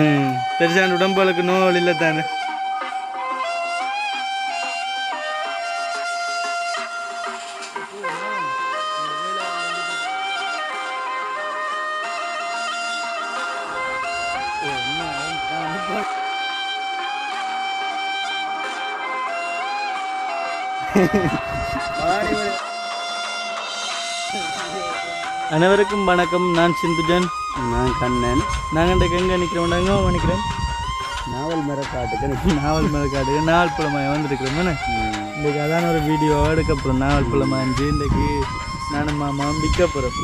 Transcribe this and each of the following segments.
ம் பெருசான உடம்புகளுக்கு நோவல் இல்லை தானே. அனைவருக்கும் வணக்கம். நான் சிந்துஜன். நான் கண்ணன். நாங்கள் இன்றைக்கு எங்கே நிற்கிறோம் நாங்கள் நிற்கிறோம் நாவல் மரக்காட்டுக்கு நாவல் மரக்காடு நாவல் பழமாய் வந்துருக்கிறோம் இன்றைக்கு அதான ஒரு வீடியோ எடுக்க போகிறோம் நாவல் பழமாஞ்சு இன்றைக்கு நானும் மாமாவும் விற்க போகிறோம்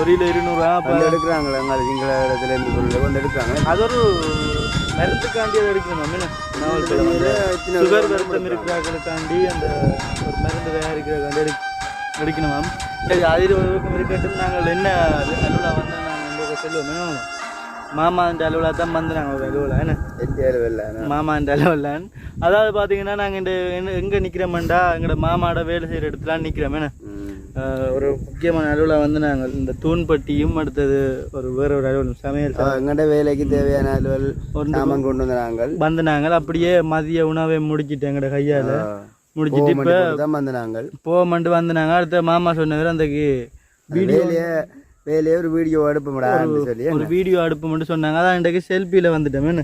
ஒரு இருநூறுவா எடுக்கிறாங்களே எங்களை சிங்கள இடத்துல இருந்து பொருள் வந்து எடுக்கிறாங்க அது ஒரு மருந்துக்காண்டி எடுக்கணும் மீன் நாவல் சுகர் வருத்தம் இருக்கிறவங்களுக்காண்டி அந்த ஒரு மருந்து தயாரிக்கிறதுக்காண்டி எடு எடுக்கணுமாம் சரி அதில் இருக்கட்டும். நாங்கள் என்ன அலுவலா வந்து நாங்கள் உங்களுக்கு சொல்லுவோம் மாமா? இந்த அலுவலா தான் வந்து நாங்கள் ஒரு அலுவலா என்ன? வெள்ள மாமா இந்த அலுவலான் அதாவது பார்த்தீங்கன்னா நாங்கள் இந்த எங்க நிற்கிறோம்டா எங்களோட மாமாவோட வேலை செய்கிற இடத்துலாம் நிற்கிறோம் என்ன? ஒரு முக்கியமான அலுவலா வந்து நாங்கள் இந்த தூண்பட்டியும் அடுத்தது ஒரு வேற ஒரு அலுவலம் சமையல் எங்கள்கிட்ட வேலைக்கு தேவையான அலுவல் சாமான் கொண்டு வந்து நாங்கள். வந்து நாங்கள் அப்படியே மதிய உணவை முடிச்சிட்டு எங்களோட கையால் முடிச்சிட்டு இப்போ வந்து நாங்கள். போகமாட்டு வந்து நாங்கள் அடுத்த மாமா சொன்னவர் அந்த வீடியோ வேலையை ஒரு வீடியோ எடுப்போம்டா சொல்லி ஒரு வீடியோ அடுப்பு மட்டும் சொன்னாங்க. அதான் இன்றைக்கு செல்ஃபியில் வந்துட்டோமேனு.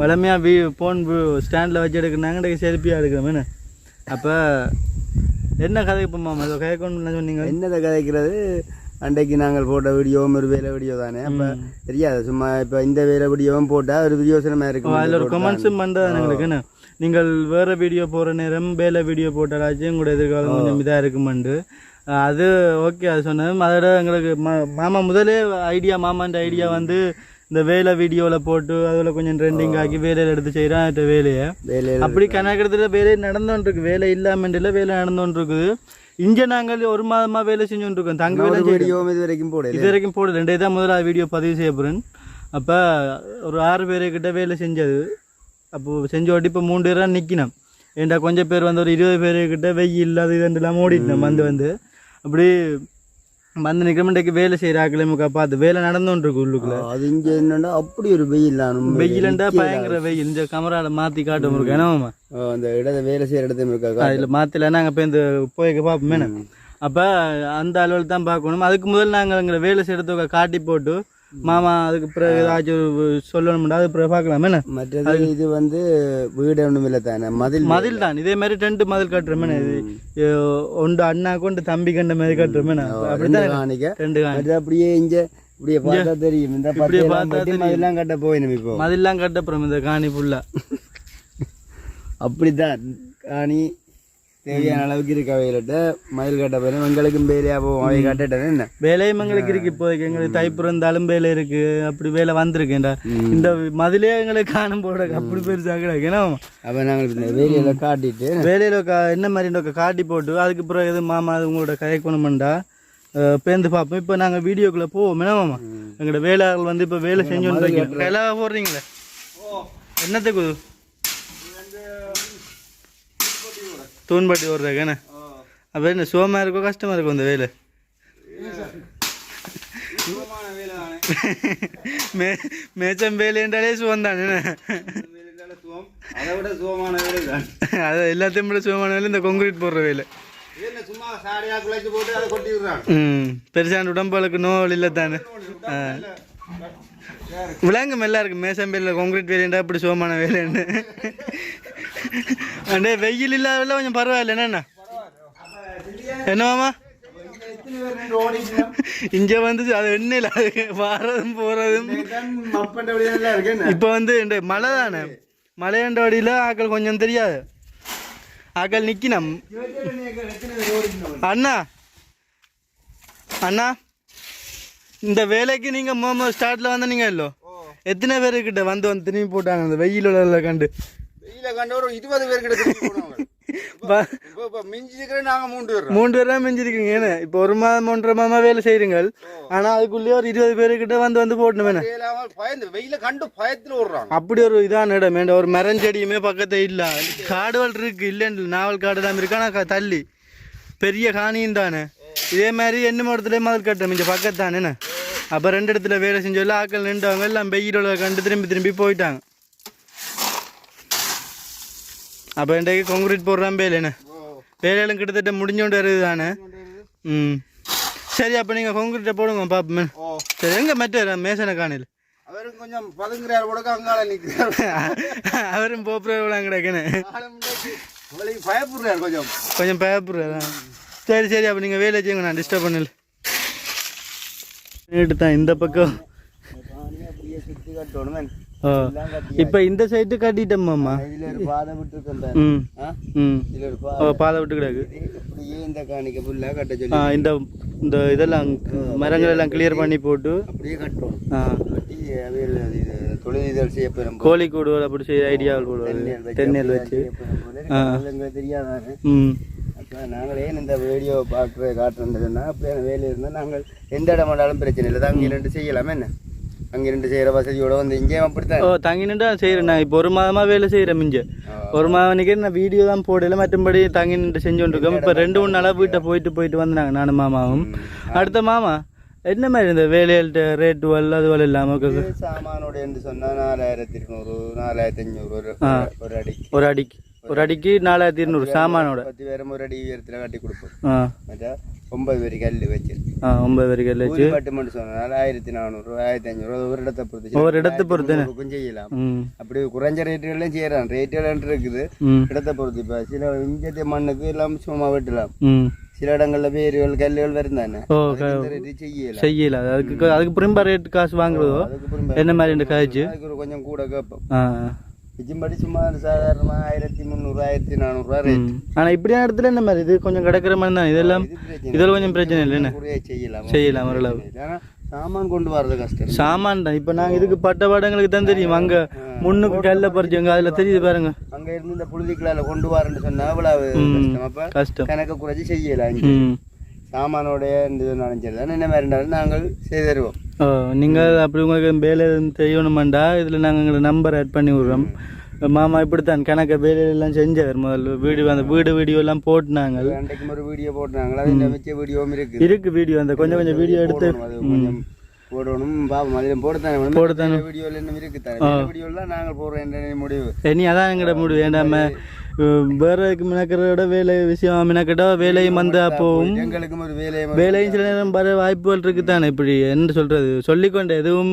வளமையாக வீ ஃபோன் ஸ்டாண்டில் வச்சு எடுக்கிறாங்க இன்றைக்கு செல்ஃபியாக எடுக்கிறோமேனு அப்போ என்ன கதை இப்போ மாமா ஏதோ கேட்கணும்னு சொன்னீங்க என்னதை கதைக்கிறது? அன்றைக்கு நாங்கள் போட்ட வீடியோவும் ஒரு வேலை வீடியோ தானே. அப்போ தெரியாது. சும்மா இப்போ இந்த வேலை வீடியோவும் போட்டால் ஒரு வியோசனமாக இருக்கும் அதில் ஒரு கமெண்ட்ஸும் பண்ணுறது எங்களுக்கு என்ன? நீங்கள் வேறு வீடியோ போகிற நேரம் வேலை வீடியோ போட்டாலாச்சும் உங்களோட எதிர்காலம் கொஞ்சம் இதாக இருக்குமெண்டு அது ஓகே அது சொன்னது அதோட எங்களுக்கு மா- மாமா முதலே ஐடியா மாமான்ற ஐடியா வந்து இந்த வேலை வீடியோவில் போட்டு அதில் கொஞ்சம் ட்ரெண்டிங் ஆக்கி வேலையில் எடுத்து செய்கிறான் வேலையை. வேலையில் அப்படி கணக்கெடுத்துல வேலை நடந்தோன்றிருக்கு. வேலை இல்லாமல் இல்லை வேலை நடந்தோன்றிருக்குது. இங்கே நாங்கள் ஒரு மாதமாக வேலை செஞ்சோன்றிருக்கோம். தங்க வேலை வீடியோவும் இது வரைக்கும் போடல. இது வரைக்கும் போடல. ரெண்டே தான் முதல்ல வீடியோ பதிவு செய்ய போகிறேன் அப்போ ஒரு ஆறு பேருக்கிட்ட வேலை செஞ்சது. அப்போ செஞ்ச வாட்டி இப்போ மூணு பேராக நிற்கினோம் ஏன்டா கொஞ்சம் பேர் வந்து ஒரு இருபது பேருக்கிட்ட வெயில் அது இதுலாம் ஓடிட்டோம் வந்து வந்து. அப்படி வந்து நிற்கிறோம் இன்றைக்கு வேலை செய்கிற ஆக்கிழமுக்கா பார்த்து வேலை நடந்தோன்றிருக்கு உள்ளுக்குள்ள. அது இங்கே என்னன்னா அப்படி ஒரு வெயில் வெயிலண்டா பயங்கர வெயில். இந்த கமரால மாற்றி காட்டும் இருக்கு? ஏன்னா அந்த இடத்த வேலை செய்யற இடத்துல இருக்கா அதில் மாற்றல நாங்கள் இப்போ இந்த போய்க்க பார்ப்போமே அப்போ அந்த அலுவல் தான் பார்க்கணும். அதுக்கு முதல் நாங்கள் எங்களை வேலை செய்கிறதுக்கு காட்டி போட்டு மாமா அதுக்கு பிறகு ஏதாச்சும் சொல்லணும்டா அது பிறகு பார்க்கலாமே என்ன? மற்றது இது வந்து வீடு ஒன்றும் இல்லை தானே மதில் மதில் தான். இதே மாதிரி ரெண்டு மதில் கட்டுறோமே இது? ஒன்று அண்ணா கொண்டு தம்பி கண்ட மாதிரி கட்டுறோமே அப்படிதான் காணிக்க. ரெண்டு காணி. மற்றது அப்படியே இங்க இப்படியே பார்த்தா தெரியும். இந்த இப்படியே பார்த்தா மதிலாம் கட்ட போயிடும் இப்போ. மதில்லாம் கட்டப்புறம் இந்த காணி ஃபுல்லாக அப்படித்தான். காணி. தேவையான அளவுக்கு இருக்க அவையிலிட்ட மதில் கட்ட போயிடும் எங்களுக்கும் வேலையா போவோம். அவை கட்டிட்டேன் என்ன? வேலையும் எங்களுக்கு இருக்கு. இப்போதைக்கு எங்களுக்கு இருந்தாலும் வேலை இருக்கு. அப்படி வேலை வந்திருக்கேன்டா இந்த மதிலே எங்களுக்கு காணும் போட அப்படி பெருசாக அப்போ நாங்கள் வேலையில காட்டிட்டு வேலையில் கா என்ன மாதிரி காட்டி போட்டு அதுக்கு பிறகு எது மாமா அது உங்களோட கதைக்கணுமெண்டா பேருந்து பார்ப்போம். இப்போ நாங்கள் வீடியோக்குள்ளே போவோம். என்ன மாமா? எங்களோட வேலையாளர்கள் வந்து இப்போ வேலை செஞ்சோன்னு வேலை போடுறீங்களே? என்னத்துக்கு? தூண்பாட்டி ஓடுறாங்க என்ன? அப்போ என்ன சுகமாக இருக்கோ கஷ்டமாக இருக்கும் இந்த வேலை? மேச்சம் வேலை என்றாலே சுகம். தானே அதை விட சுகமான வேலை தான். அது எல்லாத்தையும் விட சுகமான வேலை இந்த கொங்கிரீட் போடுற வேலை. பெருசான உடம்புகளுக்கு நோய் இல்லை. தானே விலங்கு விலங்கும் எல்லாருக்கும் மேசம்பேரில் கான்கிரீட் வேலைண்டா இப்படி சுகமான வேலைன்னு? அண்டே வெயில் இல்லாத கொஞ்சம் பரவாயில்ல. என்னண்ணா? என்னவாமா இங்கே வந்து அது எண்ணெயில் அது வாரதும் போகிறதும் இப்ப இப்போ வந்து மழை தானே மழையண்ட வழியில ஆக்கள் கொஞ்சம் தெரியாது. ஆக்கள் நிற்கினம் அண்ணா. அண்ணா? இந்த வேலைக்கு நீங்க மோமோ ஸ்டார்ட்ல வந்து நீங்க இல்லோ? எத்தனை பேருக்கிட்ட வந்து வந்து திரும்பி போட்டாங்க அந்த வெயில் உள்ள கண்டு? வெயில கண்ட ஒரு இருபது பேர் கிட்ட திருப்பி போடுவாங்க ப- இப்போ இப்போ மிஞ்சி இருக்கிற நாங்க மூன்று பேர். தான் மிஞ்சிருக்கீங்க என்ன? இப்போ ஒரு மாதம் ஒன்றரை மாதமா வேலை செய்கிறீங்க ஆனா அதுக்குள்ளேயே ஒரு இருபது பேருக்கிட்ட வந்து வந்து போட்டணும் வெயில கண்டு பயத்துல விடுறாங்க அப்படி ஒரு இதான இடம் வேண்டாம் ஒரு மரஞ்செடியுமே பக்கத்துல இல்ல. காடுகள் இருக்கு இல்லைன்னு நாவல் காடு தான் இருக்கு. ஆனா தள்ளி. பெரிய காணியும் தானே? இதே மாதிரி என்ன மரத்துலேயே மதில் கட்டம் இங்கே பக்கத்தானே என்ன? அப்போ ரெண்டு இடத்துல வேலை செஞ்சோல்ல ஆக்கள் நின்றவங்க எல்லாம் வெயிலோட கண்டு திரும்பி திரும்பி போயிட்டாங்க. அப்போ இன்றைக்கு கான்கிரீட் போடுறான் வேலை என்ன? வேலையெல்லாம் கிட்டத்தட்ட முடிஞ்சோண்டு வருது தானே ம். சரி அப்போ நீங்கள் கான்கிரீட்டை போடுங்க பாப்போமே. சரி எங்கே மற்ற மேசனை காணில் அவரும் கொஞ்சம் பதுங்குறாரு கூட அங்கால நிக்கிறாரு. அவரும் போப்புறவங்களாம் கிடக்குன்னு. பயப்படுறாரு கொஞ்சம். கொஞ்சம் பயப்படுறா சரி சரி அப்போ நீங்கள் வேலை செய்யுங்க நான் டிஸ்டர்ப் பண்ணல. தான் இந்த பக்கம். அப்படியே சுத்தி கட்டணும் ஓ இப்போ இந்த சைட்டு கட்டிட்டோம்மாம்மா இதுல ஒரு பாதை விட்டுருக்கேன் ம் பாதை விட்டு கிடக்கு. அப்படியே இந்த காணிக்க ஃபுல்லா கட்ட சொல்லி இந்த இந்த இதெல்லாம் மரங்கள் எல்லாம் கிளியர் பண்ணி போட்டு. அப்படியே கட்டணும் ஆ. கட்டி அவையில் இது கோழி கூடு அப்படி செய்ய ஐடியா போடுவாரு. தென்னல் வச்சு. தெரியாதானே ம் அப்போ நாங்கள் ஏன் இந்த வீடியோ பார்க்குற காட்டுறதுன்னா அப்படியே வேலையில் இருந்தால் நாங்கள் எந்த இடம் வேண்டாலும் பிரச்சனை இல்லை. தான் அங்கே ரெண்டு செய்யலாமே என்ன? அங்கே ரெண்டு செய்கிற வசதியோட வந்து இங்கேயும் அப்படித்தான். ஓ தங்கி நின்றா செய்கிறேன் நான் இப்போ ஒரு மாதமா வேலை செய்கிறேன் மிஞ்ச. ஒரு மாதம் நான் வீடியோ தான் போடல மற்றபடி தங்கி நின்று செஞ்சு இருக்கோம் இப்போ ரெண்டு மூணு நாளாக வீட்டை போயிட்டு போயிட்டு வந்தாங்க நானும் மாமாவும். அடுத்த மாமா என்ன மாதிரி இந்த வேலையில்ட்ட ரேட் வல்ல அது வல்ல இல்லாமல் சாமானோட என்று சொன்னால் நாலாயிரத்தி இருநூறு நாலாயிரத்தி அஞ்சூறு ஒரு ஒரு அடி ஒரு அடிக்கு. ஒரு அடிக்கு நாலாயிரத்தி இருநூறு சாமானோட. பத்து பேரும் ஒரு அடி உயரத்தில் கட்டி கொடுப்போம். மற்றா ஒன்பது பேர் கல் வச்சிருக்கு ஆ ஒன்பது வரைக்கும் வச்சு. கூலி மட்டும் சொன்னால் ஆயிரத்தி நானூறு ஆயிரத்தி அஞ்சூறு ஒரு இடத்தை பொறுத்து ஒவ்வொரு இடத்தை பொறுத்து பொறுத்து செய்யலாம். அப்படி குறைஞ்ச ரேட்டுகள்லையும் செய்யலாம். ரேட்டுகள் இருக்குது. இடத்தை பொறுத்து இப்போ சில இஞ்சத்தை மண்ணுக்கு எல்லாம் சும்மா வெட்டலாம். சில இடங்கள்ல வேர்கள் கல்லுகள் வரும் தானே ஓ அதுக்கு இந்த ரேட்டு செய்யலாம். செய்யல அதுக்கு அதுக்கு பிரிம்பா ரேட் காசு வாங்குறதோ? என்ன மாதிரி காய்ச்சி? அதுக்கு ஒரு கொஞ்சம் கூட கேட்போம். ஆ மிச்சம்படி சும்மா சாதாரணமா ஆயிரத்தி முந்நூறு ஆயிரத்தி நானூறுரூவா ரேட் ம். ஆனா இப்படியான இடத்துல என்ன மாதிரி? இது கொஞ்சம் கிடக்கிற மாதிரி தான். இதெல்லாம் இதெல்லாம் கொஞ்சம் பிரச்சனை இல்லை என்ன? குறைய செய்யலாம். செய்யலாம் ஓரளவு. சாமான் கொண்டு வர்றது கஷ்டம். சாமான் தான். இப்போ நாங்கள் இதுக்கு பட்ட பாடங்களுக்கு தான் தெரியும். அங்க முன்னுக்கு கல்ல பறிச்சவங்க அதுல தெரியுது பாருங்க. அங்க இருந்து இந்த புழுதிக்கலால கொண்டு வரேன்னு சொன்னா அவ்வளவு கஷ்டம். அப்ப கஷ்டம். கணக்கு குறைச்சி செய்யலாம் இங்க. ம் சாமானோட இருந்தாலும் சரி தான் என்ன மாதிரி இருந்தாலும் நாங்கள் செய்து தருவோம். நீங்கள் அப்படி உங்களுக்கு வேலை எதுவும் செய்யணுமாண்டா இதில் நாங்கள் எங்களை நம்பர் ஆட் பண்ணி விட்றோம். மாமா இப்படித்தான் கணக்க வேலையெல்லாம் செஞ்சவர் முதல்ல வீடு அந்த வீடு வீடியோ எல்லாம் போட்டுனாங்க. அன்றைக்கு ஒரு வீடியோ அதில் மிச்ச வீடியோவும் இருக்கு. இருக்கு வீடியோ அந்த கொஞ்சம் கொஞ்சம் வீடியோ எடுத்து போடணும், பாப்போம் அதில் போடத்தானே போடத்தானே. வீடியோவில் என்ன வீடியோலாம் நாங்கள் போடுறோம் என்ன முடிவு. இனி அதான் எங்கட முடிவு? ஏண்டாம வேற மினக்கிறத வேலை விஷயம்? மினக்கிட்ட வேலையும் வந்து அப்போவும் எங்களுக்கும் ஒரு வேலையை வேலையும் சில நேரம் வர வாய்ப்புகள் இருக்குதானே? இப்படி என்ன சொல்றது? சொல்லிக்கொண்டு எதுவும்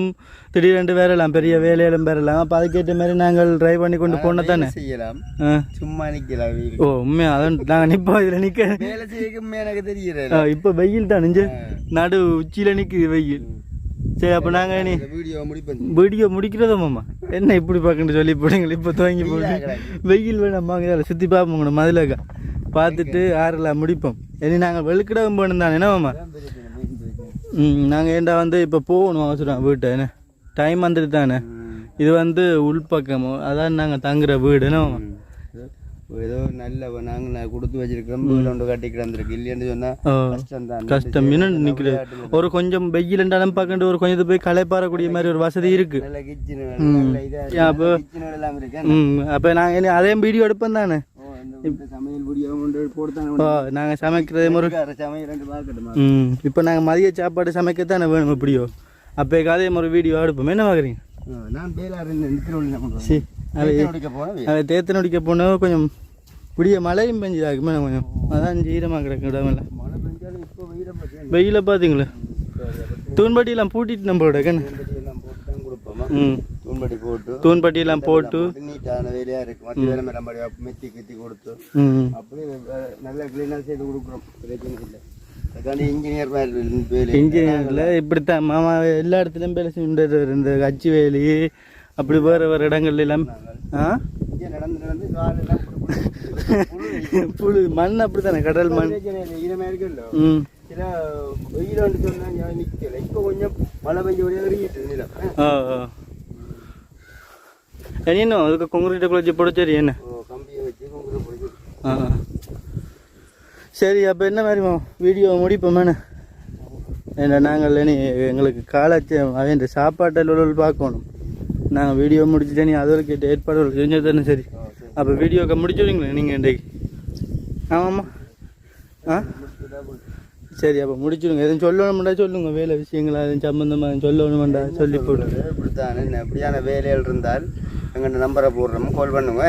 திடீரென்று வேறலாம் பெரிய வேலையிலும் பெறலாம். அப்போ அதுக்கேற்ற மாதிரி நாங்கள் ட்ரை பண்ணி கொண்டு போன தானே செய்யலாம். சும்மா நிக்கலாம் வீடு. ஓ உண்மையா? அதான் நாங்கள் நிற்போம் இதில் நிற்க வேலை செய்யக்குமே எனக்கு தெரியல. இப்போ வெயில் தான் நெஞ்சு. நடு உச்சியில நிற்குது வெயில். சரி அப்போ நாங்கள் இந்த வீடியோ முடிப்பேன் வீடியோ முடிக்கிறதோ மாமா? என்ன இப்படி பார்க்கணும் சொல்லி போடுங்க இப்போ துவங்கி போட்டு வெயில் வேணாம் வாங்க இதில் சுற்றி பார்ப்போம் மதிலக்கா. பார்த்துட்டு ஆறெல்லாம் முடிப்போம். இனி நாங்கள் வெளுக்கிடவும் போகணும் தானே என்ன மாமா? ம் நாங்கள் ஏண்டா வந்து இப்போ போகணும் அவசரம். வீட்டை என்ன? டைம் வந்துட்டு தானே. இது வந்து உள்பக்கம் அதான் நாங்கள் தங்குற வீடு என்ன மாமா? ஏதோ நல்ல நாங்கள் நான் கொடுத்து வச்சிருக்கிறோம் வீடு கட்டி கிடந்திருக்கு. இல்லைன்னு சொன்னா கஷ்டம். தான் கஷ்டம் நிற்குது ஒரு கொஞ்சம் வெயில் இருந்தாலும் பார்க்கண்டு ஒரு கொஞ்சம் போய் களைப்பாறக்கூடிய மாதிரி ஒரு வசதி இருக்கு. அப்போ அப்போ நாங்கள் இனி அதே வீடியோ எடுப்போம் தானே? நாங்கள் சமைக்கிறதே தானே ம் இப்போ நாங்கள் மதிய சாப்பாடு சமைக்கத்தானே வேணும் எப்படியோ? அப்போ அதே மாதிரி வீடியோ எடுப்போம். என்ன பார்க்குறீங்க ஆ, நான் என்ன முடிக்க போனேன் அதை தேத்தன் அடிக்க போனால் கொஞ்சம் விடிய மழையும் பெஞ்சுதாக்குமே கொஞ்சம். அதான் ஈரமாக கிடக்கு இடமெல்லாம். மழை பெஞ்சாலும் இப்போ வெயில பார்த்தீங்கன்னா வெயில பார்த்தீங்களா தூண்பட்டியெல்லாம் பூட்டிட்டு நம்மளோட கண்ணு போட்டு தான் கொடுப்போமா ம். தூண்படி போட்டு தூண்பட்டியெல்லாம் போட்டு. நீட்டான வேலையா இருக்கு மற்ற வேலை மேடம் மெத்தி கித்தி கொடுத்து ம். அப்படியே வே- நல்ல கிளீனாக செய்து கொடுக்குறோம் பிரச்சனை இல்லை இன்ஜினியர் மாதிரி இன்ஜினியரில் இப்படித்தான். மாமா எல்லா இடத்துலையும் வேலை செஞ்சுட்டு இந்த அச்சு வேலி அப்படி வேறு வேறு இடங்கள்ல எல்லாம். ஆ? இங்கே நடந்து நடந்து காலெல்லாம் புழு மண் அப்படித்தானே கடல் மண். பிரச்சனை ம். இப்போ கொஞ்சம் ஆ. ஆ என்ன அதுக்கு கொங்குரீட்டை குளிச்சு போட சரி என்ன? கம்பியை வச்சு ஆ. சரி அப்போ என்ன மாதிரி வீடியோ முடிப்போமேண்ணே ஏன்னா நாங்கள் இனி எங்களுக்கு காலாச்சு அவன் இந்த சாப்பாட்டில் பார்க்கணும். நாங்கள் வீடியோ முடிச்சுட்டு நீ அதில் கேட்டு ஏற்பாடு செஞ்சு தானே சரி. அப்போ வீடியோக்கு முடிச்சுடுங்களே நீங்கள் இன்றைக்கு? ஆமாம்மா. ஆ? சரி அப்போ முடிச்சிடுங்க. எதுவும் சொல்லணும்டா சொல்லுங்க. வேலை விஷயங்களா எதுவும் சம்மந்தமாக எதுவும் சொல்லணுமெண்டா? சொல்லி போடுங்க இப்படித்தான். எப்படியான வேலைகள் இருந்தால் எங்கள்கிட்ட நம்பரை போடுறோம் கால் பண்ணுங்க.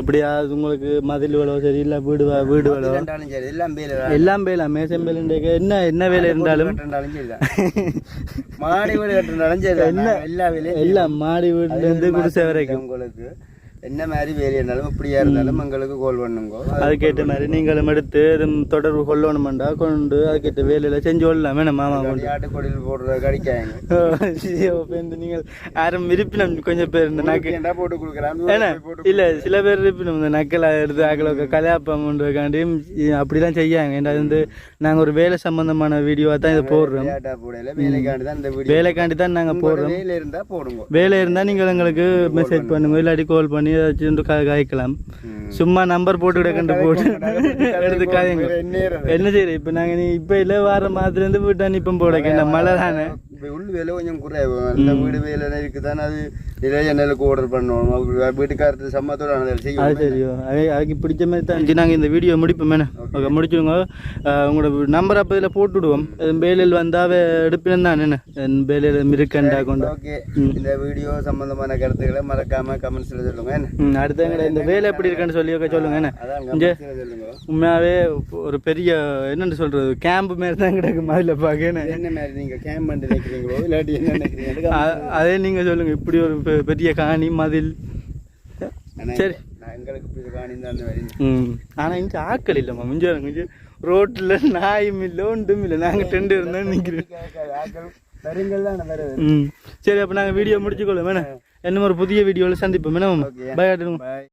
எப்படியாவது உங்களுக்கு மதில் வேலை சரி இல்லை வீடு வீடு வேலை ரெண்டாலும் சரி எல்லாம் வேலை எல்லாம் வேலாம் மேசம் வேலைண்டேக்க என்ன என்ன வேலை இருந்தாலும். மாடி வீடு கட்டிருந்தாலும் சரி என்ன? எல்லா வேலையும் எல்லாம் மாடி வீட்டுல இருந்து குடிசை வரைக்கும். உங்களுக்கு. என்ன மாதிரி வேலை இருந்தாலும் எப்படியா இருந்தாலும் எங்களுக்கு கால் பண்ணுங்க. அதுக்கேற்ற மாதிரி நீங்களும் எடுத்து தொடர்பு கொள்ளணுமெண்டா? கொண்டு அதுக்கேற்ற வேலையில செஞ்சு கொள்ளலாம். வேணும் மாமா கொண்டு. ஆட்டுக்கொடியில் போடுற கடிக்காங்க நீங்கள் யாரும் விருப்பினம் கொஞ்சம் பேர் இந்த நக்கு போட்டு கொடுக்குறான். ஏன்னா இல்ல சில பேர் இருப்பினும் இந்த நக்கலை எடுத்து அகல கல்யாப்பம் காண்டியும் அப்படிலாம் செய்யாங்க. ஏன்னா வந்து நாங்க ஒரு வேலை சம்பந்தமான வீடியோவா தான் இதை போடுறோம். வேலைக்காண்டி தான் நாங்க போடுறோம். வேலை இருந்தா போடுங்க. வேலை இருந்தா நீங்கள் எங்களுக்கு மெசேஜ் பண்ணுங்க இல்லாட்டி கால் பண்ணி வந்து கா- காய்க்கலாம். சும்மா நம்பர் போட்டு கண்டு போட்டு எடுத்து காயங்க. என்ன செய்யுது இப்ப நாங்க நீ இப்ப இல்ல வார மாதத்துல இருந்து வீட்டா நிப்பம் போட இந்த மழை தானே. இப்ப உள்ள வேலை கொஞ்சம் குறைவு அந்த வீடு வேலை இருக்குதானே அது இதே ஜன்னலுக்கு ஆர்டர் பண்ணுவோம் அப்ப வீட்டுக்காரத்து சம்மத்தோட அது செய்யும் தெரியும் அது அதுக்கு பிடிச்ச மாதிரி தான் இருந்துச்சு. நாங்க இந்த வீடியோ முடிப்போம் ஓகே முடிச்சுடுங்க உங்களோட நம்பர் அப்போ இதில் போட்டு விடுவோம் வேலையில் வந்தாவே எடுப்பினம் தான் என்ன வேலையில் இருக்கண்டா கொண்டு ஓகே இந்த வீடியோ சம்பந்தமான கருத்துக்களை மறக்காம கமெண்ட்ஸ்ல சொல்லுங்க என்ன அடுத்த இந்த வேலை எப்படி இருக்குன்னு சொல்லி சொல்லுங்க என்ன இங்க உண்மையாவே ஒரு பெரிய என்னன்னு சொல்றது கேம்ப் மாதிரி தான் கிடக்கு மாதிரில பார்க்க என்ன மாதிரி நினைக்கிறீங்களோ இல்லாட்டி என்ன நினைக்கிறீங்க அதே நீங்க சொல்லுங்க இப்படி ஒரு பெரிய காணி மதில். சரி. ம். ஆனால் இங்கே ஆக்கள் இல்லைம்மா. மிஞ்சம் கொஞ்சம் ரோட்டில் நாயும் இல்லை ஒன்றும் இல்லை. நாங்கள் டெண்டு இருந்தோம் நிற்கிறோம் ம். சரி அப்போ நாங்கள் வீடியோ முடிச்சுக்கொள்ளும் வேணா என்ன ஒரு புதிய வீடியோவில் சந்திப்போம். பாய் ஆட்டுங்க பாய்